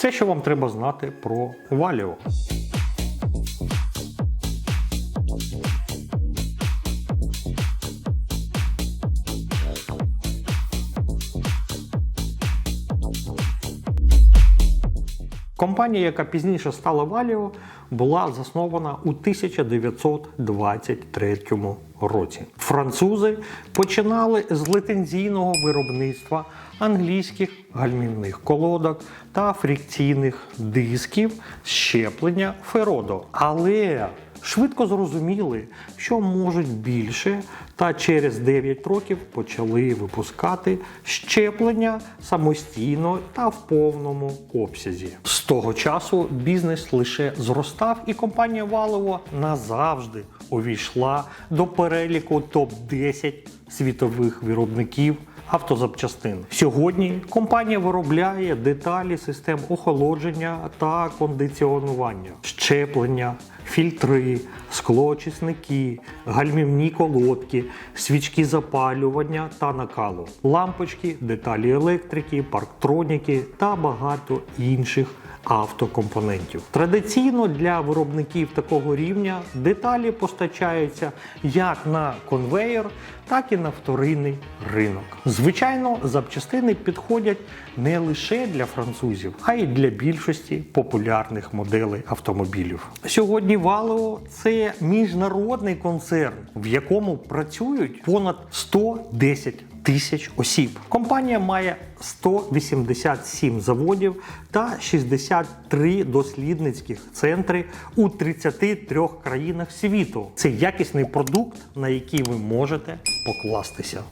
Все, що вам треба знати про Валіо. Компанія, яка пізніше стала Валіо, була заснована у 1923 році. Французи починали з лицензійного виробництва англійських гальмівних колодок та фрикційних дисків щеплення Феродо. Але швидко зрозуміли, що можуть більше, та через 9 років почали випускати щеплення самостійно та в повному обсязі. З того часу бізнес лише зростав, і компанія Валево назавжди увійшла до переліку топ-10 світових виробників автозапчастин. Сьогодні компанія виробляє деталі систем охолодження та кондиціонування, щеплення, фільтри, склоочисники, гальмівні колодки, свічки запалювання та накалу, лампочки, деталі електрики, парктроніки та багато інших автокомпонентів. Традиційно для виробників такого рівня деталі постачаються як на конвеєр, так і на вторинний ринок. Звичайно, запчастини підходять не лише для французів, а й для більшості популярних моделей автомобілів. Сьогодні Валео це міжнародний концерн, в якому працюють понад 110 тисяч осіб. Компанія має 187 заводів та 63 дослідницьких центри у 33 країнах світу. Це якісний продукт, на який ви можете покластися.